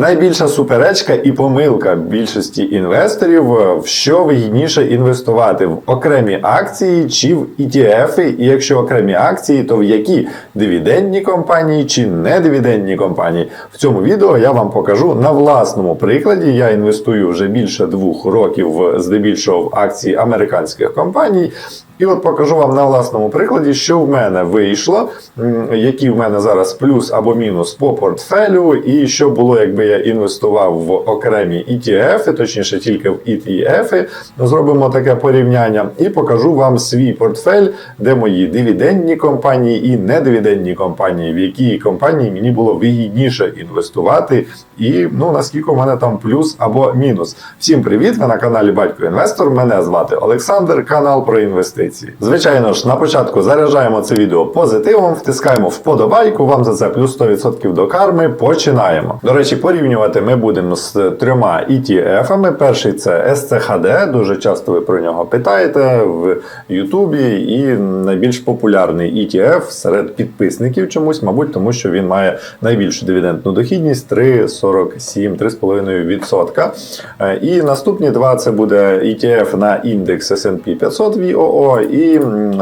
Найбільша суперечка і помилка більшості інвесторів, е, в що вигідніше інвестувати в окремі акції чи в ETF, і якщо окремі акції, то в які дивідендні компанії чи не дивідендні компанії. В цьому відео я вам покажу на власному прикладі. Я інвестую вже більше двох років здебільшого в акції американських компаній. І от покажу вам на власному прикладі, що в мене вийшло, які в мене зараз плюс або мінус по портфелю, і що було, якби я інвестував в окремі ETF, точніше тільки в ETF. Зробимо таке порівняння, і покажу вам свій портфель, де мої дивідендні компанії і недивідендні компанії, в які компанії мені було вигідніше інвестувати, і ну наскільки в мене там плюс або мінус. Всім привіт! Ви на каналі Батько Інвестор. Мене звати Олександр, канал про інвестиції. Звичайно ж, на початку заряджаємо це відео позитивом, втискаємо вподобайку. Вам за це плюс 100% до карми. Починаємо. До речі, порівнювати ми будемо з трьома ETF-ами. Перший це SCHD, дуже часто ви про нього питаєте в Ютубі, і найбільш популярний ETF серед підписників чомусь, мабуть, тому що він має найбільшу дивідендну дохідність 3,47, 3,5%. Е, І наступні два це буде ETF на індекс S&P 500 VOO і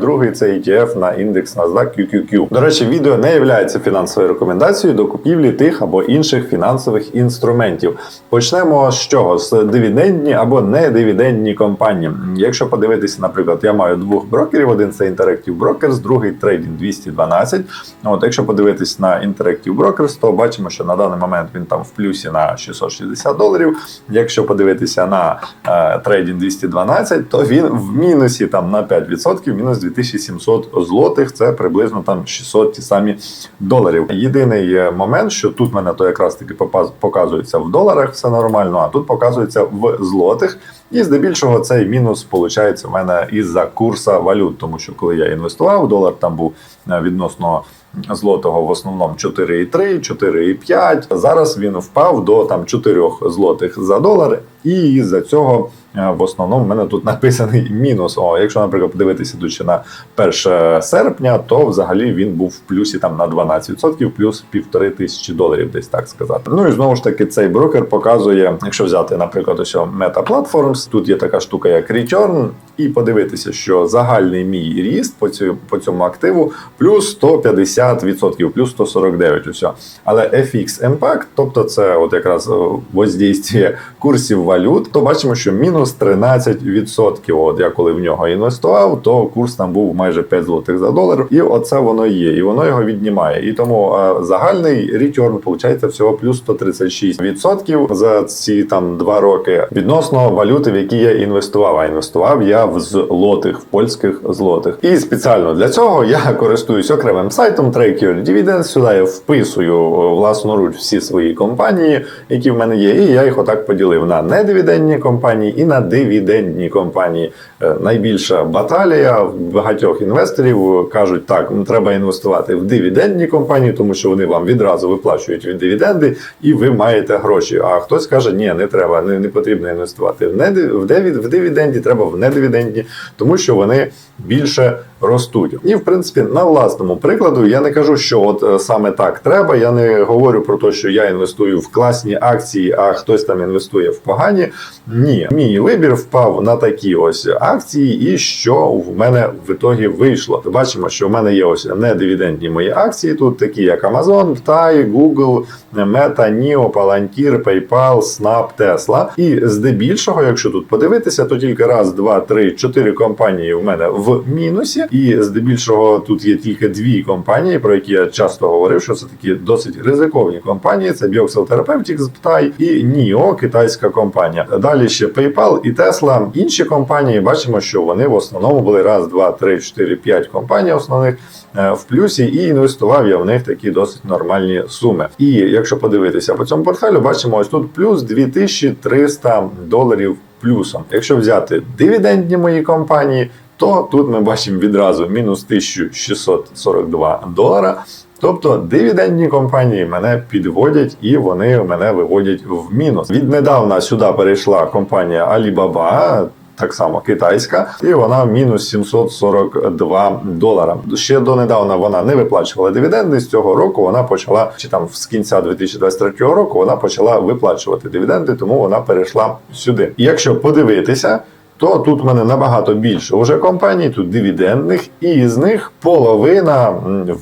другий це ETF на індекс NASDAQ QQQ. До речі, відео не є фінансовою рекомендацією до купівлі тих або інших фінансових інструментів. Почнемо з чого? З дивідендні або недивідендні компанії. Якщо подивитися, наприклад, я маю двох брокерів: один це Interactive Brokers, другий Trading 212. От, якщо подивитись на Interactive Brokers, то бачимо, що на даний момент він там в плюсі на 660 доларів. Якщо подивитися на е, Trading 212, то він в мінусі там на 5%, мінус 2700 злотих. Це приблизно там 600 ті самі доларів. Єдиний е, момент, що тут в мене то якраз таки показується в доларах, все нормально, а тут показується в злотих. І здебільшого цей мінус виходить у мене із-за курса валют, тому що коли я інвестував, долар там був е, відносно злотого в основному 4,3, 4,5. Зараз він впав до там 4 злотих за долар, і із-за цього в основному в мене тут написаний мінус. О, якщо, наприклад, подивитися ще на 1 серпня, то взагалі він був в плюсі там на 12%, плюс півтори тисячі доларів, десь так сказати. Ну і знову ж таки, цей брокер показує, якщо взяти, наприклад, ось Meta Platforms, тут є така штука, як Return, і подивитися, що загальний мій ріст по цьому, по цьому активу плюс 150%, плюс 149 усе. Але FX Impact, тобто це от якраз воздействие курсів валют, то бачимо, що мінус 13%. От я коли в нього інвестував, то курс там був майже 5 злотих за долар, і оце воно є, і воно його віднімає. І тому загальний return виходить всього плюс 136% за ці там два роки відносно валюти, в які я інвестував. А інвестував я в злотих, в польських злотих. І спеціально для цього я користуюсь окремим сайтом Tracker Dividends. Сюди я вписую власноруч всі свої компанії, які в мене є, і я їх отак поділив на недивідендні компанії і на дивідендні компанії. Е, Найбільша баталія багатьох інвесторів кажуть, так ну, треба інвестувати в дивідендні компанії, тому що вони вам відразу виплачують від дивіденди, і ви маєте гроші. А хтось каже, ні, не треба, не, не потрібно інвестувати в неди в дивіденді, треба в недивіденді, тому що вони більше ростуть. І в принципі, на власному прикладу я не кажу, що от е, саме так треба. Я не говорю про те, що я інвестую в класні акції, а хтось там інвестує в погані. Ні, мій вибір впав на такі ось акції, і що в мене в ітогі вийшло. Бачимо, що в мене є ось недивідендні мої акції, тут такі як Amazon, Tide, Google, Meta, NIO, Palantir, PayPal, Snap, Tesla. І здебільшого, якщо тут подивитися, то тільки раз, два, три, чотири компанії в мене в мінусі. І здебільшого тут є тільки дві компанії, про які я часто говорив, що це такі досить ризиковні компанії. Це Bioxel Therapeutics, Ptai і NIO, китайська компанія. Далі ще PayPal і Tesla. Інші компанії бачимо, що вони в основному були раз, два, три, чотири, п'ять компаній основних е, в плюсі, і інвестував я в них такі досить нормальні суми. І якщо подивитися по цьому портфелю, бачимо ось тут плюс 2300 доларів плюсом. Якщо взяти дивідендні мої компанії, то тут ми бачимо відразу мінус 1642 долара. Тобто дивідендні компанії мене підводять і вони мене виводять в мінус. Віднедавна сюди перейшла компанія Alibaba, так само китайська, і вона мінус 742 долара. Ще донедавна вона не виплачувала дивіденди. З цього року вона почала, чи там з кінця 2023 року вона почала виплачувати дивіденди, тому вона перейшла сюди. І якщо подивитися. То тут в мене набагато більше уже компаній, тут дивідендних, і з них половина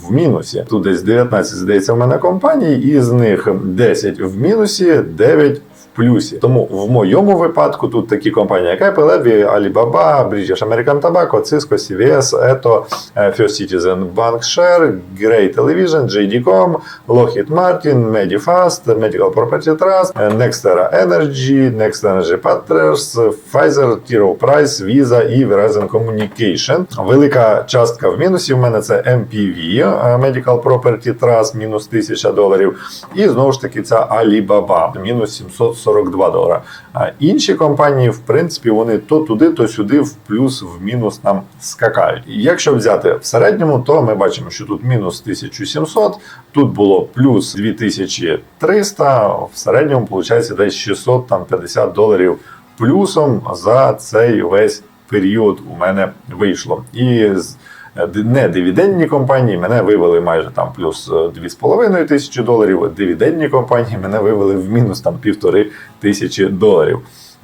в мінусі. Тут десь 19, здається, в мене компаній, і з них 10 в мінусі, 9 в плюсі. Тому в моєму випадку тут такі компанії, як Apple, Levy, Alibaba, British American Tobacco, Cisco, CVS, Eto, е, First Citizen Bank Share, Grey Television, JD.com, Lockheed Martin, Medifast, Medical Property Trust, е, Nextera Energy, Next Energy Partners, Pfizer, T. Price, Visa і Verizon Communication. Велика частка в мінусі в мене це MPV, е, Medical Property Trust, мінус 1000 доларів. І знову ж таки, це Alibaba, мінус 742 долара. А інші компанії, в принципі, вони то туди, то сюди, в плюс, в мінус нам скакають. Якщо взяти в середньому, то ми бачимо, що тут мінус 1700, тут було плюс 2300, в середньому виходить десь 650 доларів плюсом за цей весь період у мене вийшло. І не дивідендні компанії мене вивели майже там плюс е, 2,5 тисячі доларів. Дивідендні компанії мене вивели в мінус там півтори тисячі доларів.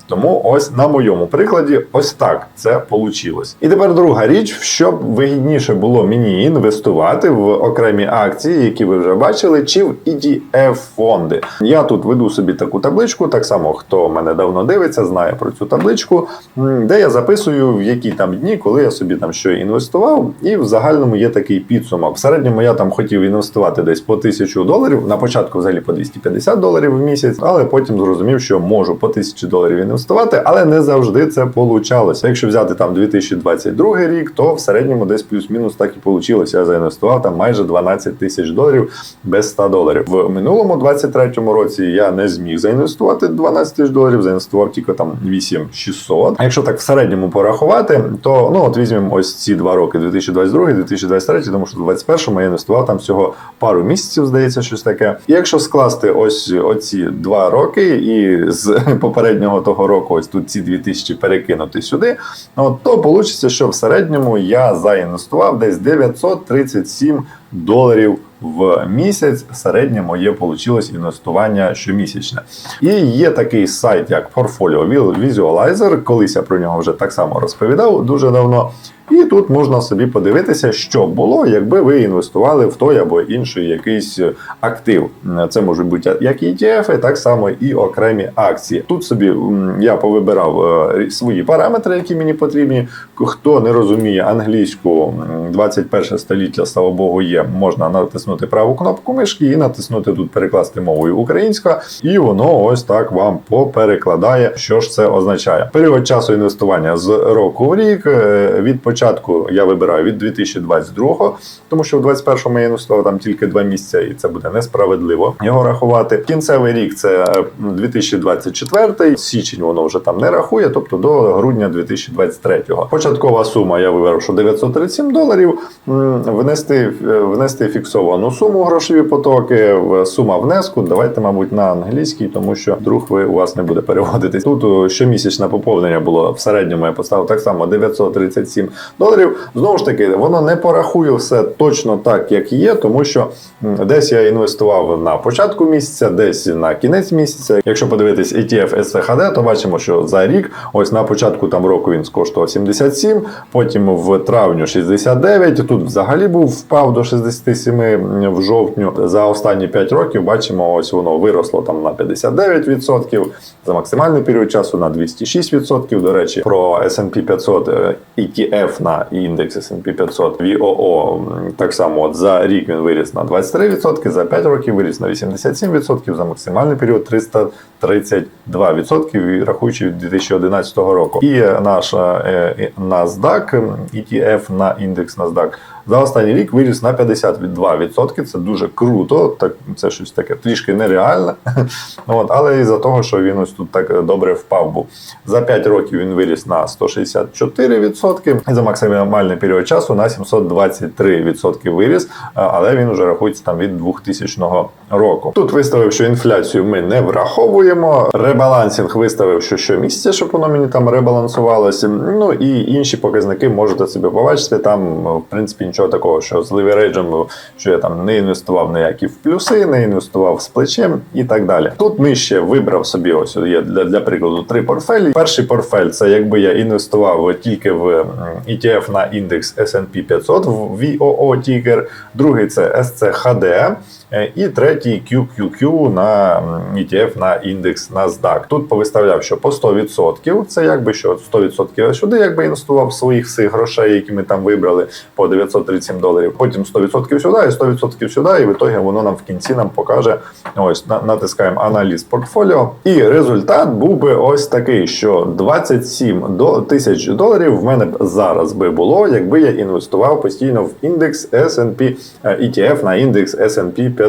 Тому ось на моєму прикладі, ось так це вийшло. І тепер друга річ, щоб вигідніше було мені інвестувати в окремі акції, які ви вже бачили, чи в ETF фонди. Я тут веду собі таку табличку. Так само, хто мене давно дивиться, знає про цю табличку, де я записую в які там дні, коли я собі там що інвестував, і в загальному є такий підсумок. В середньому я там хотів інвестувати десь по 1000 доларів. На початку взагалі по 250 доларів в місяць, але потім зрозумів, що можу по 1000 доларів інвестувати, але не завжди це получалося. Якщо взяти там 2022 рік, то в середньому десь плюс-мінус так і вийшло. Я заінвестував там майже 12 тисяч доларів без 100 доларів. В минулому 23-му році я не зміг заінвестувати 12 тисяч доларів, заінвестував тільки там 8600. А якщо так в середньому порахувати, то ну от візьмемо ось ці два роки 2022 2023, тому що в 21-му я інвестував там всього пару місяців, здається, щось таке. І якщо скласти ось оці два роки, і з попереднього того року, ось тут ці 2000 перекинути сюди, ну, то вийде, що в середньому я заінвестував десь 937 доларів в місяць. Середнє моє вийшло інвестування щомісячне. І є такий сайт, як Portfolio Visualizer. Колись я про нього вже так само розповідав дуже давно. І тут можна собі подивитися, що було, якби ви інвестували в той або інший якийсь актив. Це можуть бути як ETF, так само і окремі акції. Тут собі я повибирав е, свої параметри, які мені потрібні. Хто не розуміє англійську, м, 21 століття, слава Богу, є. Можна натиснути праву кнопку мишки і натиснути тут перекласти мовою українська, і воно ось так вам поперекладає, що ж це означає. Період часу інвестування з року в рік. е, Від початку я вибираю від 2022, тому що в 21-му я інвестував там тільки два місяці, і це буде несправедливо його рахувати. Кінцевий рік це е, 2024, січень воно вже там не рахує, тобто до грудня 2023-го. Початкова сума я вибрав, що 937 доларів. Внести, е, внести фіксовану суму грошові потоки, сума внеску. Давайте, мабуть, на англійській, тому що друг ви у вас не буде переводитись. Тут щомісячне поповнення було в середньому. Я поставив так само 937 доларів. Знову ж таки, воно не порахує все точно так, як є, тому що десь я інвестував на початку місяця, десь на кінець місяця. Якщо подивитись ETF SCHD, то бачимо, що за рік, ось на початку там року він скоштував 77, потім в травню 69. Тут взагалі був впав до 67 в жовтню. За останні 5 років бачимо, ось воно виросло там на 59%, за максимальний період часу на 206%. До речі, про S&P 500 е, ETF на індекс S&P 500 VOO так само от за рік він виріс на 23%, за 5 років виріс на 87%, за максимальний період 332%, рахуючи від 2011 року. І наш е, е, NASDAQ, ETF на індекс NASDAQ за останній рік виріс на 52%. Це дуже круто. Так це щось таке трішки нереальне. От, але із-за того, що він ось тут так добре впав був. За 5 років він виріс на 164%, і за максимальний період часу на 723% виріс, але він вже рахується там від 2000 року. Тут виставив, що інфляцію ми не враховуємо. Ребалансінг виставив, що щомісяця, щоб воно мені там ребалансувалося. Ну і інші показники можете собі побачити. Там, в принципі, нічого такого, що з левереджем, що я там не інвестував ніякі в плюси, не інвестував з плечем і так далі. Тут нижче вибрав собі ось є для, для прикладу три портфелі. Перший портфель це якби я інвестував тільки в ETF на індекс S&P 500 в VOO тікер. Другий це SCHD. Е, І третій QQQ на ETF на індекс NASDAQ. Тут повиставляв, що по 100% це якби що 100% я сюди, якби інвестував своїх всіх грошей, які ми там вибрали по 937 доларів. Потім 100% сюди і 100% сюди. І в ітогі воно нам в кінці нам покаже. Ось на- натискаємо аналіз портфоліо. І результат був би ось такий, що 27 до тисяч доларів в мене б зараз би було, якби я інвестував постійно в індекс S&P е, ETF на індекс S&P 500.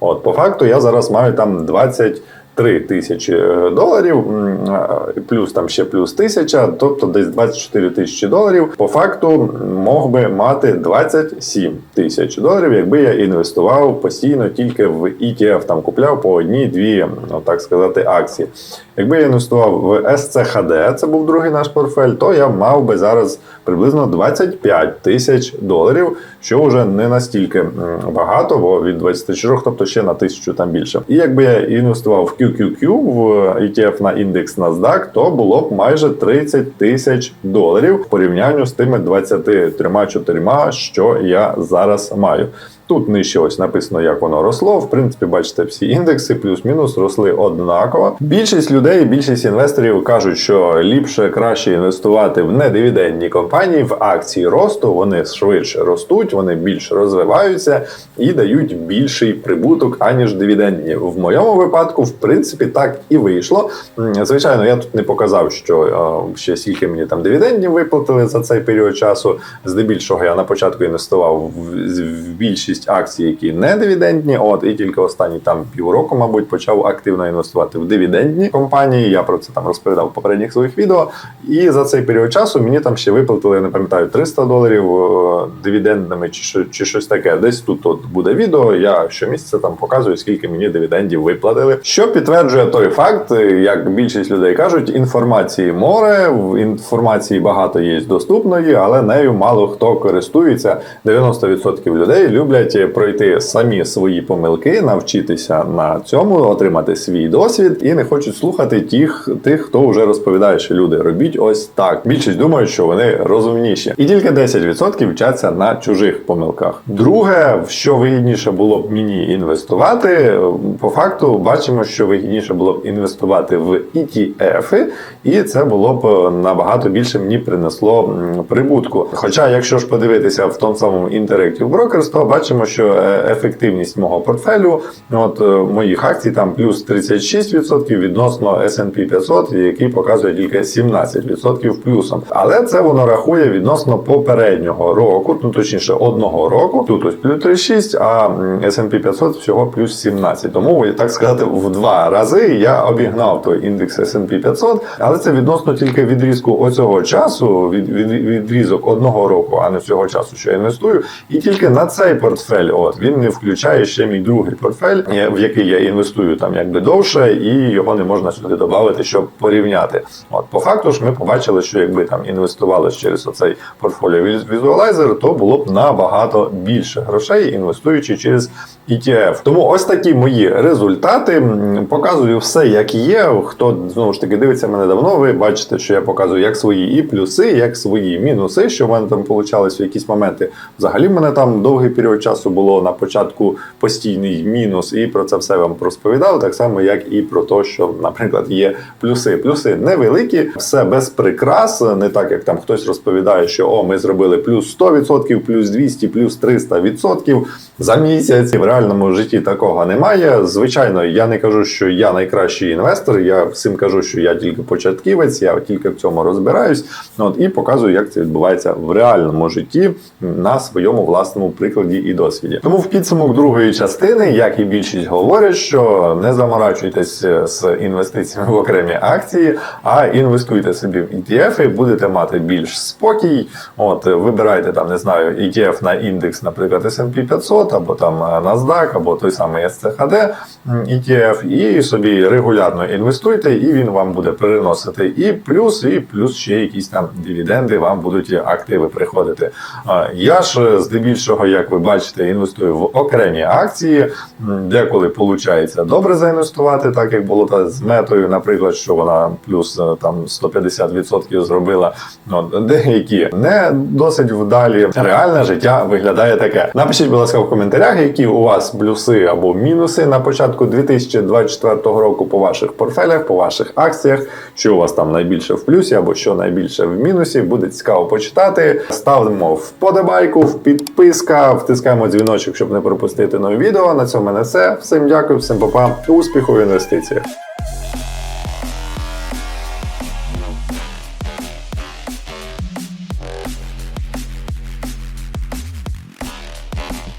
От по факту я зараз маю там 20 3 тисячі е, доларів, е, плюс там ще плюс тисяча, тобто десь 24 тисячі доларів. По факту мог би мати 27 тисяч доларів, якби я інвестував постійно тільки в ETF, там купляв по одній-дві, ну так сказати, акції. Якби я інвестував в SCHD, це був другий наш портфель, то я мав би зараз приблизно 25 тисяч доларів, що вже не настільки багато, бо від 24, тобто ще на тисячу там більше. І якби я інвестував в QQQ, в ETF на індекс NASDAQ, то було б майже 30 тисяч доларів в порівнянні з тими 23-4, що я зараз маю. Тут нижче ось написано, як воно росло. В принципі, бачите, всі індекси плюс-мінус росли однаково. Більшість людей, більшість інвесторів кажуть, що ліпше краще інвестувати в недивідендні компанії, в акції росту. Вони швидше ростуть, вони більше розвиваються і дають більший прибуток, аніж дивідендні. В моєму випадку, в принципі, так і вийшло. Звичайно, я тут не показав, що е, ще скільки мені там дивідендів виплатили за цей період часу. Здебільшого я на початку інвестував в, в більшість акцій, які не дивідендні. От і тільки останні там півроку, мабуть, почав активно інвестувати в дивідендні компанії. Я про це там розповідав в попередніх своїх відео. І за цей період часу мені там ще виплатили, я не пам'ятаю, 300 доларів е, дивідендами чи, чи щось таке. Десь тут от буде відео. Я щомісяця там показую, скільки мені дивідендів виплатили. Що підтверджує той факт, як більшість людей кажуть, інформації море, інформації багато є доступної, але нею мало хто користується. 90% людей люблять пройти самі свої помилки, навчитися на цьому, отримати свій досвід і не хочуть слухати тих, тих, хто вже розповідає, що люди робіть ось так. Більшість думають, що вони розумніші, і тільки 10% вчаться на чужих помилках. Друге, що вигідніше було б мені інвестувати, по факту бачимо, що вигідніше було б інвестувати в ETF, і це було б набагато більше мені принесло прибутку. Хоча, якщо ж подивитися в тому самому Interactive Brokers, то бачимо, що е, ефективність мого портфелю, от е, моїх акцій, там плюс 36% відносно S&P 500, який показує тільки 17% плюсом. Але це воно рахує відносно попереднього року, ну точніше одного року. Тут ось плюс 36, а S&P 500 всього плюс 17. Тому так сказати, в два рази я обігнав той індекс S&P 500, але це відносно тільки відрізку оцього часу, від, від, відрізок одного року, а не цього часу, що я інвестую. І тільки на цей портфель, от він не включає ще мій другий портфель, в який я інвестую там якби довше, і його не можна сюди додати, щоб порівняти. От по факту ж ми побачили, що якби там інвестували через оцей портфоліо візуалайзер, то було б набагато більше грошей, інвестуючи через ETF. Тому ось такі мої результати. Показую все, як є. Хто знову ж таки дивиться мене давно, ви бачите, що я показую як свої і плюси, як свої мінуси, що в мене там получалось в якісь моменти. Взагалі в мене там довгий період часу було на початку постійний мінус, і про це все вам розповідав, так само, як і про те, що, наприклад, є плюси. Плюси невеликі, все без прикрас, не так як там хтось розповідає, що о, ми зробили плюс 100%, плюс 200, плюс 300% за місяць. Реальному житті такого немає. Звичайно, я не кажу, що я найкращий інвестор. Я всім кажу, що я тільки початківець, я тільки в цьому розбираюсь. От і показую, як це відбувається в реальному житті на своєму власному прикладі і досвіді. Тому в підсумок другої частини, як і більшість говорять, що не заморачуйтесь з інвестиціями в окремі акції, а інвестуйте собі в ETF, і будете мати більш спокій. От вибирайте там, не знаю, ETF на індекс, наприклад, S&P 500, або там е, NASDAQ, або той самий SCHD ETF, і собі регулярно інвестуйте, і він вам буде приносити і плюс, і плюс ще якісь там дивіденди, вам будуть активи приходити. Я ж е, здебільшого, як ви бачите, інвестую в окремі акції. Деколи виходить добре заінвестувати, так як було з метою, наприклад, що вона плюс е, там 150% зробила. От, деякі не досить вдалі. Реальне життя виглядає таке. Напишіть, будь ласка, в коментарях, які у вас плюси або мінуси на початку 2024 року по ваших портфелях, по ваших акціях, що у вас там найбільше в плюсі або що найбільше в мінусі. Буде цікаво почитати. Ставимо вподобайку, в підписка, втискаємо дзвіночок, щоб не пропустити нові відео. На цьому в мене все. Всім дякую, всім па-па. успіху в інвестиціях.